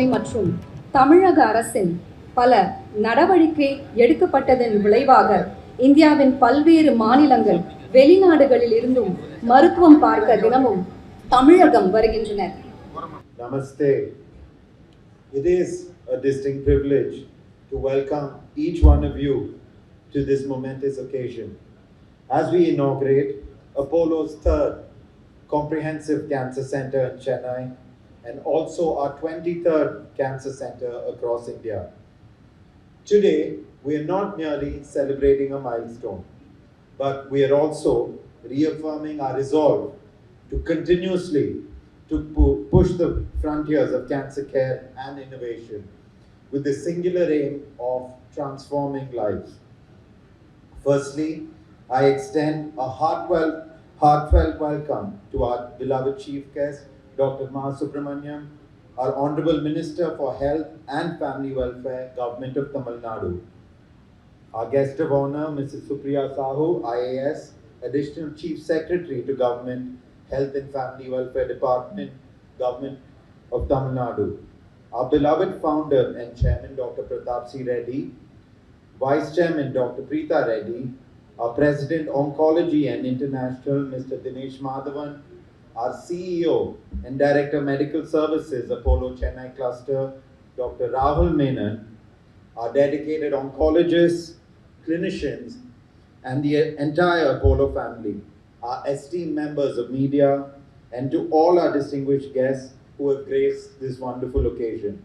மருத்துவமனை மற்றும் தமிழக அரசின் பல நடவடிக்கை எடுக்கப்பட்டதன் விளைவாக இந்தியாவின் பல்வேறு மாநிலங்கள் வெளிநாடுகளில் இருந்தும் மருத்துவம் பார்க்க தினமும் தமிழகம் வருகின்றனர் Namaste. It is a distinct privilege to welcome each one of you to this momentous occasion as we inaugurate Apollo's third comprehensive cancer center in Chennai and also our 23rd cancer center across India. Today, we are not merely celebrating a milestone, but we are also reaffirming our resolve to continuously to pu- push the frontiers of cancer care and innovation with the singular aim of transforming lives. Firstly, I extend a heartfelt, heartfelt welcome to our beloved chief guest, Dr. Mahasubramaniam, our Honorable Minister for Health and Family Welfare, Government of Tamil Nadu. Our guest of honor, Mrs. Supriya Sahu, IAS, Additional Chief Secretary to Government, Health and Family Welfare Department, Government of Tamil Nadu. Our beloved founder and chairman, Dr. Pratap C. Reddy, Vice Chairman, Dr. Preeta Reddy, our President, Oncology and International, Mr. Dinesh Madhavan, our CEO and Director, Medical Services, Apollo Chennai Cluster, Dr. Rahul Menon, our dedicated oncologists, clinicians, and the entire Apollo family, our esteemed members of media, and to all our distinguished guests who have graced this wonderful occasion.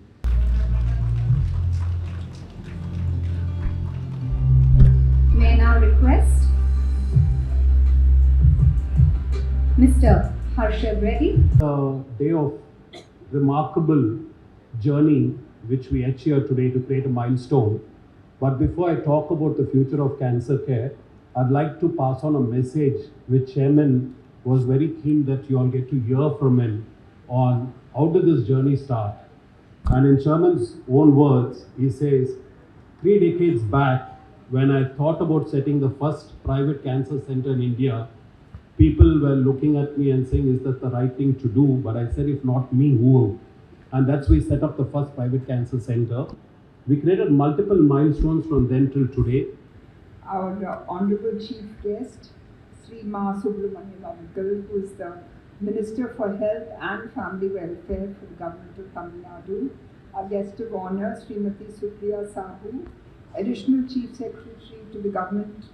May I now request Mr. Harshad Reddy a day of remarkable journey which we achieved here today to create a milestone. But before I talk about the future of cancer care, I'd like to pass on a message which Chairman was very keen that you all get to hear from him on how did this journey start. And in Chairman's own words, he says, three decades back, when I thought about setting the first private cancer center in India, people were looking at me and saying, Is that the right thing to do? But I said, If not me, who? And that's why we set up the first private cancer center. We created multiple milestones from then till today. our uh, honorable chief guest, Sri Ma Subramanian Uncle, who is the Minister for Health and Family Welfare for the Government of Tamil Nadu. Our guest of honor, Srimati Supriya Sahu, Additional Chief Secretary to the Government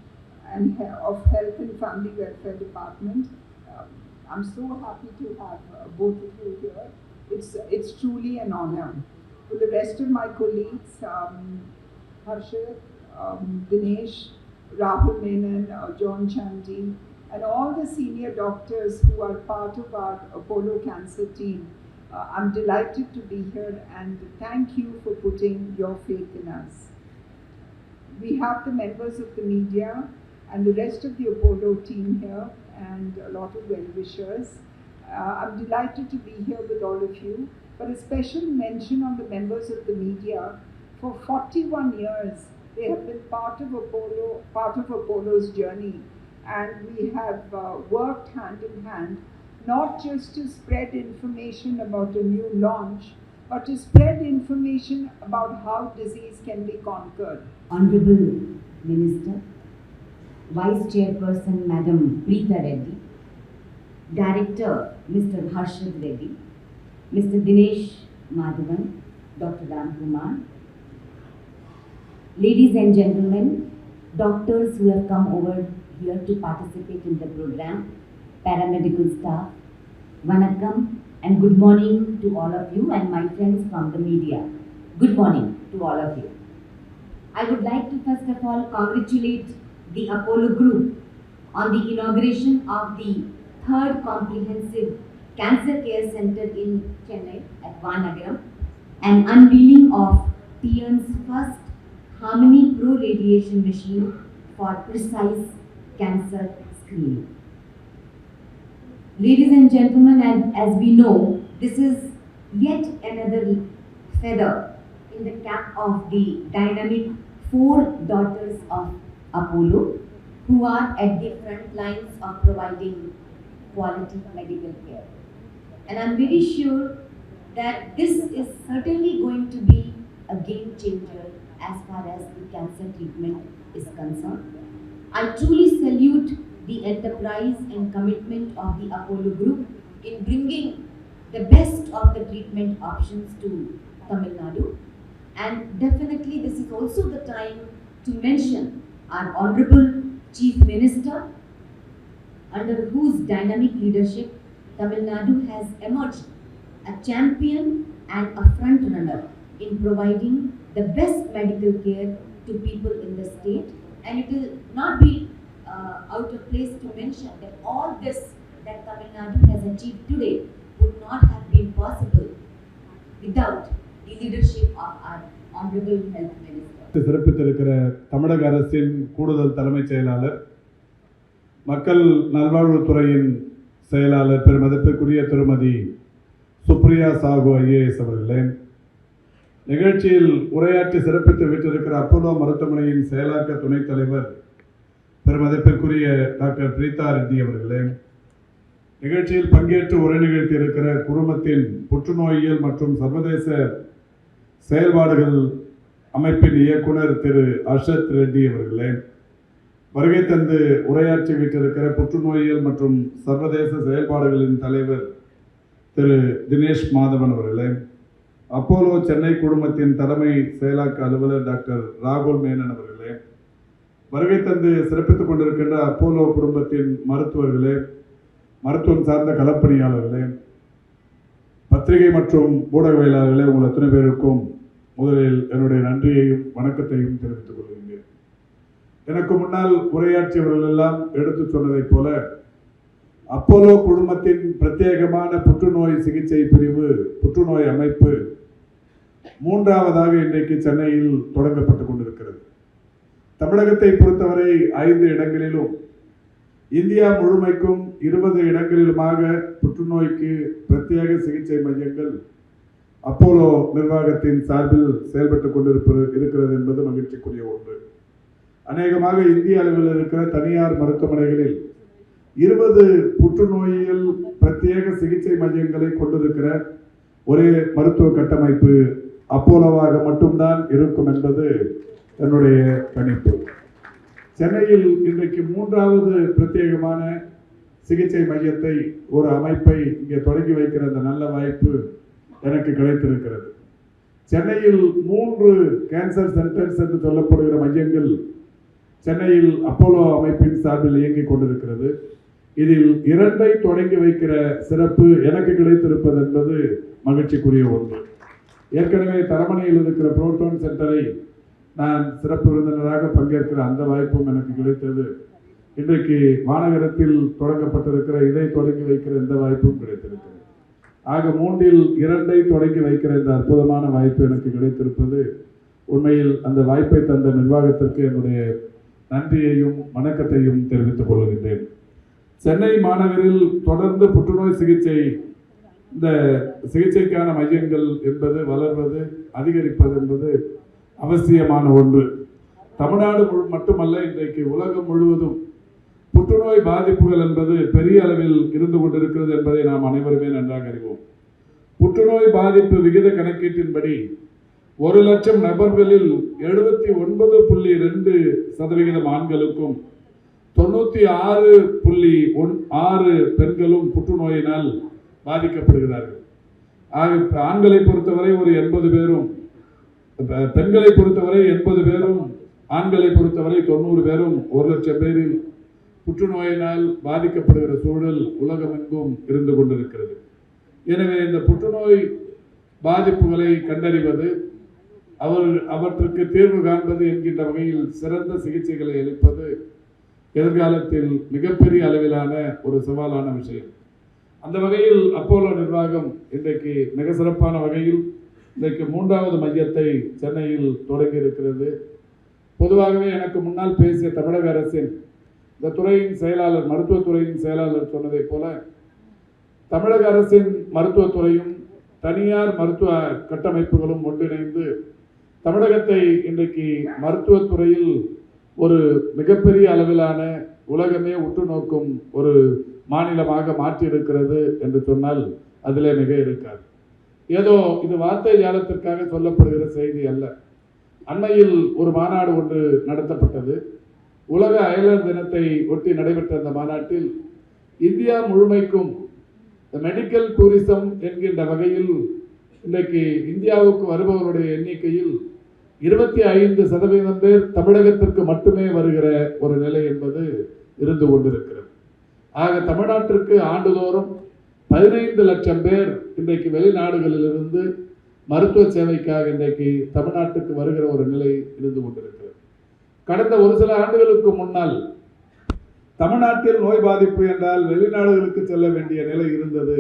and of Health and Family Welfare Department. Um, I'm so happy to have uh, both of you here. It's, it's truly an honor. For the rest of my colleagues, um, Harshad, um, Dinesh, Rahul Menon, uh, John Chandy, and all the senior doctors who are part of our Apollo Cancer team. Uh, I'm delighted to be here and thank you for putting your faith in us. We have the members of the media and the rest of the Apollo team here and a lot of well wishers. Uh, I'm delighted to be here with all of you, but a special mention on the members of the media. For 41 years, they have been part of Apollo, part of Apollo's journey, and we have uh, worked hand in hand, not just to spread information about a new launch, but to spread information about how disease can be conquered. Honorable Minister, Vice Chairperson Madam Preeta Reddy, Director Mr. Harshad Reddy, Mr. Dinesh Madhavan, Dr. Ram Kumar, ladies and gentlemen, doctors who have come over here to participate in the program, paramedical staff, Vanakkam and good morning to all of you and my friends from the media. Good morning to all of you. I would like to first of all congratulate the Apollo Group on the inauguration of the third comprehensive cancer care center in Chennai at Vanagaram and unveiling of TN's first Harmony Pro radiation machine for precise cancer screening. Ladies and gentlemen, and as we know, this is yet another feather in the cap of the dynamic four daughters of Apollo who are at the front lines of providing quality medical care. And I'm very sure that this is certainly going to be a game changer as far as the cancer treatment is concerned. I truly salute the enterprise and commitment of the Apollo Group in bringing the best of the treatment options to Tamil Nadu. And definitely, this is also the time to mention our Honorable Chief Minister, under whose dynamic leadership Tamil Nadu has emerged a champion and a front runner in providing the best medical care to people in the state. And it will not be uh, out of place to mention that all this that Tamil Nadu has achieved today would not have been possible without the leadership of our. சிறப்பித்திருக்கிற தமிழக அரசின் கூடுதல் தலைமைச் செயலாளர் மக்கள் நல்வாழ்வுத்துறையின் செயலாளர் பெருமதிப்பிற்குரிய திருமதி Supriya Sahoo IAS அவர்களே நிகழ்ச்சியில் உரையாற்றி சிறப்பித்து விட்டிருக்கிற அப்போலோ மருத்துவமனையின் செயலாக்க துணைத் தலைவர் பெருமதிப்பிற்குரிய டாக்டர் பிரீதா ரெட்டி அவர்களே நிகழ்ச்சியில் பங்கேற்று உரை நிகழ்த்தியிருக்கிற குழுமத்தின் புற்றுநோயியல் மற்றும் சர்வதேச செயல்பாடுகள் அமைப்பின் இயக்குனர் திரு அர்ஷத் ரெட்டி அவர்களே வருகை தந்து உரையாற்றி விட்டிருக்கிற புற்றுநோயியல் மற்றும் சர்வதேச செயல்பாடுகளின் தலைவர் திரு தினேஷ் மாதவன் அவர்களே அப்போலோ சென்னை குழுமத்தின் தலைமை செயலாக்க அலுவலர் டாக்டர் ராகுல் மேனன் அவர்களே வருகை தந்து சிறப்பித்துக் கொண்டிருக்கின்ற அப்போலோ குடும்பத்தின் மருத்துவர்களே மருத்துவம் சார்ந்த களப்பணியாளர்களே பத்திரிகை மற்றும் ஊடகவியலாளர்களே உங்கள் அத்தனை பேருக்கும் முதலில் என்னுடைய நன்றியையும் வணக்கத்தையும் தெரிவித்துக் கொள்கின்றேன். எனக்கு முன்னால் உரையாற்றியவர்கள் எல்லாம் எடுத்து சொன்னதைப் போல அப்போலோ குழுமத்தின் பிரத்யேகமான புற்றுநோய் சிகிச்சை பிரிவு புற்றுநோய் அமைப்பு மூன்றாவதாக இன்றைக்கு சென்னையில் தொடங்கப்பட்டுக் கொண்டிருக்கிறது. தமிழகத்தை பொறுத்தவரை ஐந்து இடங்களிலும் இந்தியா முழுமைக்கும் இருபது இடங்களிலுமாக புற்றுநோய்க்கு பிரத்யேக சிகிச்சை மையங்கள் அப்போலோ நிர்வாகத்தின் சார்பில் செயல்பட்டுக் கொண்டிருப்பது இருக்கிறது என்பது மகிழ்ச்சிக்குரிய ஒன்று. அநேகமாக இந்திய அளவில் இருக்கிற தனியார் மருத்துவமனைகளில் இருபது புற்றுநோயில் பிரத்யேக சிகிச்சை மையங்களை கொண்டிருக்கிற ஒரே மருத்துவ கட்டமைப்பு அப்போலோவாக மட்டும்தான் இருக்கும் என்பது என்னுடைய கணிப்பு. சென்னையில் இன்றைக்கு மூன்றாவது பிரத்யேகமான சிகிச்சை மையத்தை ஒரு அமைப்பை இங்கே தொடங்கி வைக்கிற அந்த நல்ல வாய்ப்பு எனக்கு கிடைத்திருக்கிறது. சென்னையில் மூன்று கேன்சர் சென்டர்ஸ் என்று சொல்லப்படுகிற மையங்கள் சென்னையில் அப்போலோ அமைப்பின் சார்பில் இயங்கிக் கொண்டிருக்கிறது. இதில் இரண்டை தொடங்கி வைக்கிற சிறப்பு எனக்கு கிடைத்திருப்பது என்பது மகிழ்ச்சிக்குரிய ஒன்று. ஏற்கனவே தரமணியில் இருக்கிற புரோட்டோன் சென்டரை நான் சிறப்பு விருந்தினராக பங்கேற்கிற அந்த வாய்ப்பும் எனக்கு கிடைத்தது. இன்றைக்கு மாநகரத்தில் தொடங்கப்பட்டிருக்கிற இதை தொடங்கி வைக்கிற இந்த வாய்ப்பும் கிடைத்திருக்கிறது. ஆக மூன்றில் இரண்டை தொடங்கி வைக்கிற இந்த அற்புதமான வாய்ப்பு எனக்கு கிடைத்திருப்பது உண்மையில் அந்த வாய்ப்பை தந்த நிர்வாகத்திற்கு என்னுடைய நன்றியையும் வணக்கத்தையும் தெரிவித்துக் கொள்கின்றேன். சென்னை மாநகரில் தொடர்ந்து புற்றுநோய் சிகிச்சை இந்த சிகிச்சைக்கான மையங்கள் என்பது வளர்வது அதிகரிப்பது என்பது அவசியமான ஒன்று. தமிழ்நாடு முழு மட்டுமல்ல இன்றைக்கு உலகம் முழுவதும் புற்றுநோய் பாதிப்புகள் என்பது பெரிய அளவில் இருந்து கொண்டிருக்கிறது என்பதை நாம் அனைவருமே நன்றாக அறிவோம். புற்றுநோய் பாதிப்பு விகித கணக்கீட்டின்படி ஒரு லட்சம் நபர்களில் எழுபத்தி ஒன்பது புள்ளி ரெண்டு சதவிகிதம் ஆண்களுக்கும் தொண்ணூற்றி ஆறு புள்ளி ஒன் ஆறு பெண்களும் புற்றுநோயினால் பாதிக்கப்படுகிறார்கள். ஆக ஆண்களை பொறுத்தவரை ஒரு எண்பது பேரும் பெண்களை பொறுத்தவரை எண்பது பேரும் ஆண்களை பொறுத்தவரை தொண்ணூறு பேரும் ஒரு லட்சம் பேரில் புற்றுநோயினால் பாதிக்கப்படுகிற சூழல் உலகமெங்கும் இருந்து கொண்டிருக்கிறது. எனவே இந்த புற்றுநோய் பாதிப்புகளை கண்டறிவது அவர் அவற்றுக்கு தீர்வு காண்பது என்கின்ற வகையில் சிறந்த சிகிச்சைகளை அளிப்பது எதிர்காலத்தில் மிகப்பெரிய அளவிலான ஒரு சவாலான விஷயம். அந்த வகையில் அப்போலோ நிர்வாகம் இன்றைக்கு மிக சிறப்பான வகையில் இன்றைக்கு மூன்றாவது மையத்தை சென்னையில் தொடங்கி இருக்கிறது பொதுவாகவே எனக்கு முன்னால் பேசிய தமிழக அரசின் இந்த துறையின் செயலாளர் மருத்துவத்துறையின் செயலாளர் சொன்னதைப் போல தமிழக அரசின் மருத்துவத்துறையும் தனியார் மருத்துவ கட்டமைப்புகளும் ஒன்றிணைந்து தமிழகத்தை இன்றைக்கு மருத்துவத்துறையில் ஒரு மிகப்பெரிய அளவிலான உலகமே உற்று நோக்கும் ஒரு மாநிலமாக மாற்றியிருக்கிறது என்று சொன்னால் அதிலே மிக இருக்காது. ஏதோ இது வார்த்தை ஜாலத்திற்காக சொல்லப்படுகிற செய்தி அல்ல. அண்மையில் ஒரு மாநாடு ஒன்று நடத்தப்பட்டது. உலக அயலர் தினத்தை ஒட்டி நடைபெற்ற அந்த மாநாட்டில் இந்தியா முழுமைக்கும் மெடிக்கல் டூரிசம் என்கின்ற வகையில் இன்றைக்கு இந்தியாவுக்கு வருபவருடைய எண்ணிக்கையில் இருபத்தி ஐந்து சதவீதம் பேர் தமிழகத்திற்கு மட்டுமே வருகிற ஒரு நிலை என்பது இருந்து கொண்டிருக்கிறது. ஆக தமிழ்நாட்டிற்கு ஆண்டுதோறும் பதினைந்து லட்சம் பேர் இன்றைக்கு வெளிநாடுகளிலிருந்து மருத்துவ சேவைக்காக இன்றைக்கு தமிழ்நாட்டுக்கு வருகிற ஒரு நிலை இருந்து கொண்டிருக்கிறது. கடந்த ஒரு சில ஆண்டுகளுக்கு முன்னால் தமிழ்நாட்டில் நோய் பாதிப்பு என்றால் வெளிநாடுகளுக்கு செல்ல வேண்டிய நிலை இருந்தது.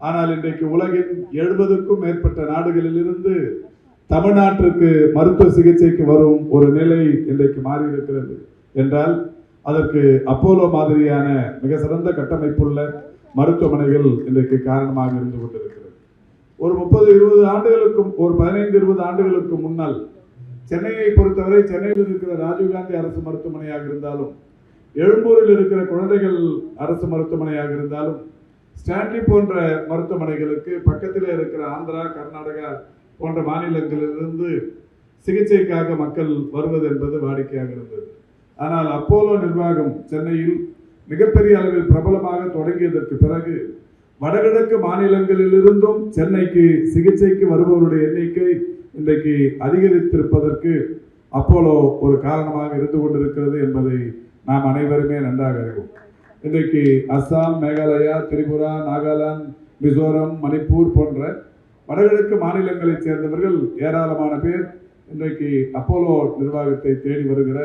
ஆனால் இன்றைக்கு உலகின் எழுபதுக்கும் மேற்பட்ட நாடுகளிலிருந்து தமிழ்நாட்டிற்கு மருத்துவ சிகிச்சைக்கு வரும் ஒரு நிலை இன்றைக்கு மாறி இருக்கிறது என்றால் அதற்கு அப்போலோ மாதிரியான மிக சிறந்த கட்டமைப்புள்ள மருத்துவமனைகள் இன்றைக்கு காரணமாக இருந்து கொண்டிருக்கிறது. ஒரு முப்பது இருபது ஆண்டுகளுக்கும் ஒரு பதினைந்து இருபது ஆண்டுகளுக்கு முன்னால் சென்னையை பொறுத்தவரை சென்னையில் இருக்கிற ராஜீவ்காந்தி அரசு மருத்துவமனையாக இருந்தாலும் எழும்பூரில் இருக்கிற குழந்தைகள் அரசு மருத்துவமனையாக இருந்தாலும் ஸ்டான்லி போன்ற மருத்துவமனைகளுக்கு பக்கத்தில் இருக்கிற ஆந்திரா கர்நாடகா போன்ற மாநிலங்களிலிருந்து சிகிச்சைக்காக மக்கள் வருவது என்பது வாடிக்கையாக இருந்தது. ஆனால் அப்போலோ நிர்வாகம் சென்னையில் மிகப்பெரிய அளவில் பிரபலமாக தொடங்கியதற்கு பிறகு வடகிழக்கு மாநிலங்களிலிருந்தும் சென்னைக்கு சிகிச்சைக்கு வருபவருடைய எண்ணிக்கை இன்றைக்கு அதிகரித்திருப்பதற்கு அப்போலோ ஒரு காரணமாக இருந்து கொண்டிருக்கிறது என்பதை நாம் அனைவருமே நன்றாக அறிவோம். இன்றைக்கு அஸ்ஸாம் மேகாலயா திரிபுரா நாகாலாந்து மிசோரம் மணிப்பூர் போன்ற வடகிழக்கு மாநிலங்களைச் சேர்ந்தவர்கள் ஏராளமான பேர் இன்றைக்கு அப்போலோ நிர்வாகத்தை தேடி வருகிற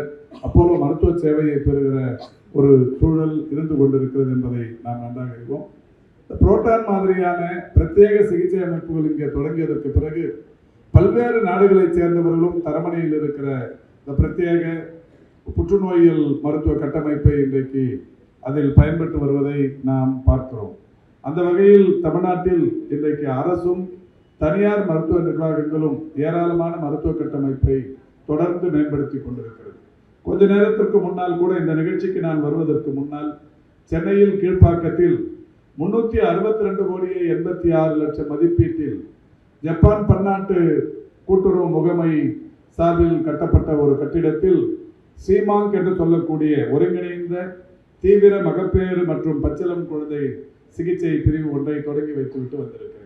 அப்போலோ மருத்துவ சேவையை பெறுகிற ஒரு சூழல் இருந்து கொண்டிருக்கிறது என்பதை நாம் நன்றாக அறிவோம். புரோட்டான் மாதிரியான பிரத்யேக சிகிச்சை அமைப்புகள் இங்கே தொடங்கியதற்கு பிறகு பல்வேறு நாடுகளைச் சேர்ந்தவர்களும் தரமணையில் இருக்கிற இந்த பிரத்யேக புற்றுநோயியல் மருத்துவ கட்டமைப்பை இன்றைக்கு அதில் பயன்பட்டு வருவதை நாம் பார்க்கிறோம். அந்த வகையில் தமிழ்நாட்டில் இன்றைக்கு அரசும் தனியார் மருத்துவ நிர்வாகங்களும் ஏராளமான மருத்துவ கட்டமைப்பை தொடர்ந்து மேம்படுத்தி கொண்டிருக்கிறது. கொஞ்ச நேரத்திற்கு முன்னால் கூட இந்த நிகழ்ச்சிக்கு நான் வருவதற்கு முன்னால் சென்னையில் கீழ்ப்பாக்கத்தில் முன்னூற்றி அறுபத்தி ரெண்டு கோடியே எண்பத்தி ஆறு லட்சம் மதிப்பீட்டில் ஜப்பான் பன்னாட்டு கூட்டுறவு முகமை சார்பில் கட்டப்பட்ட ஒரு கட்டிடத்தில் சீமாங் என்று சொல்லக்கூடிய ஒருங்கிணைந்த தீவிர மகப்பேறு மற்றும் பச்சளம் குழந்தை சிகிச்சை பிரிவு ஒன்றை தொடங்கி வைத்துவிட்டு வந்திருக்கிறேன்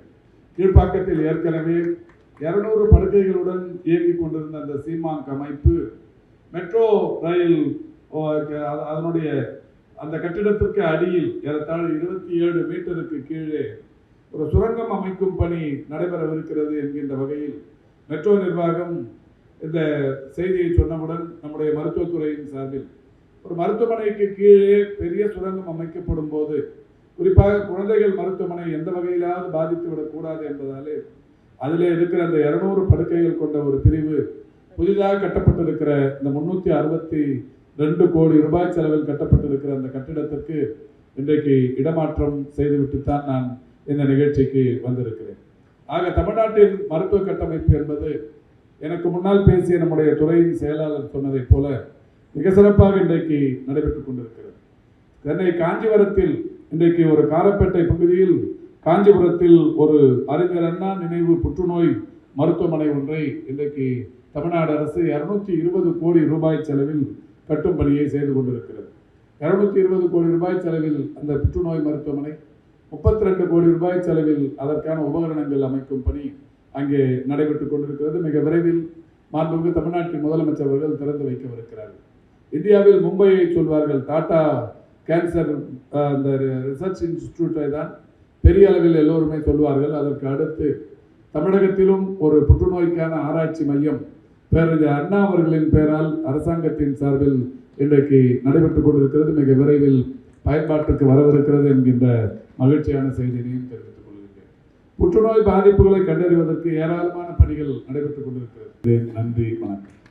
கீழ்ப்பாக்கத்தில் ஏற்கனவே இருநூறு படுக்கைகளுடன் இயங்கிக் கொண்டிருந்த அந்த சீமாங் அமைப்பு மெட்ரோ ரயில் அதனுடைய அந்த கட்டிடத்திற்கு அடியில் ஏறத்தாழ இருபத்தி ஏழு மீட்டருக்கு கீழே ஒரு சுரங்கம் அமைக்கும் பணி நடைபெறவிருக்கிறது என்கின்ற வகையில் மெட்ரோ நிர்வாகம் இந்த செய்தியை சொன்னவுடன் நம்முடைய மருத்துவத்துறையின் சார்பில் ஒரு மருத்துவமனைக்கு கீழே பெரிய சுரங்கம் அமைக்கப்படும் போது குறிப்பாக குழந்தைகள் மருத்துவமனை எந்த வகையிலாவது பாதித்து விடக்கூடாது என்பதாலே அதிலே இருக்கிற அந்த இருநூறு படுக்கைகள் கொண்ட ஒரு பிரிவு புதிதாக கட்டப்பட்டிருக்கிற இந்த முன்னூற்றி அறுபத்தி ரெண்டு கோடி ரூபாய் செலவில் கட்டப்பட்டிருக்கிற அந்த கட்டிடத்திற்கு இன்றைக்கு இடமாற்றம் செய்துவிட்டுத்தான் நான் இந்த நிகழ்ச்சிக்கு வந்திருக்கிறேன். ஆக தமிழ்நாட்டின் மருத்துவ கட்டமைப்பு என்பது எனக்கு முன்னால் பேசிய நம்முடைய துறையின் செயலாளர் சொன்னதைப் போல மிக சிறப்பாக இன்றைக்கு நடைபெற்றுக் கொண்டிருக்கிறது. சென்னை காஞ்சிபுரத்தில் இன்றைக்கு ஒரு காரப்பேட்டை பகுதியில் காஞ்சிபுரத்தில் ஒரு அறிஞர் அண்ணா நினைவு புற்றுநோய் மருத்துவமனை ஒன்றை இன்றைக்கு தமிழ்நாடு அரசு இருநூத்தி இருபது கோடி ரூபாய் செலவில் கட்டும் பணியை செய்து கொண்டிருக்கிறது. இருநூத்தி இருபது கோடி ரூபாய் செலவில் அந்த புற்றுநோய் மருத்துவமனை முப்பத்தி ரெண்டு கோடி ரூபாய் செலவில் அதற்கான உபகரணங்கள் அமைக்கும் பணி அங்கே நடைபெற்றுக் கொண்டிருக்கிறது. மிக விரைவில் மாண்புமிகு தமிழ்நாட்டின் முதலமைச்சர் அவர்கள் திறந்து வைக்கவிருக்கிறார்கள். இந்தியாவில் மும்பையை சொல்வார்கள் டாடா கேன்சர் uh, அந்த ரிசர்ச் இன்ஸ்டிடியூட்டை தான் பெரிய அளவில் எல்லோருமே சொல்வார்கள் அதற்கு அடுத்து தமிழகத்திலும் ஒரு புற்றுநோய்க்கான ஆராய்ச்சி மையம் பேரறிஞர் அண்ணா அவர்களின் பெயரால் அரசாங்கத்தின் சார்பில் இன்றைக்கு நடைபெற்றுக் கொண்டிருக்கிறது. மிக விரைவில் பயன்பாட்டுக்கு வரவிருக்கிறது என்கின்ற மகிழ்ச்சியான செய்தியையும் தெரிவித்துக் கொள்கிறேன். புற்றுநோய் பாதிப்புகளை கண்டறிவதற்கு ஏராளமான பணிகள் நடைபெற்றுக் கொண்டிருக்கிறது. நன்றி வணக்கம்.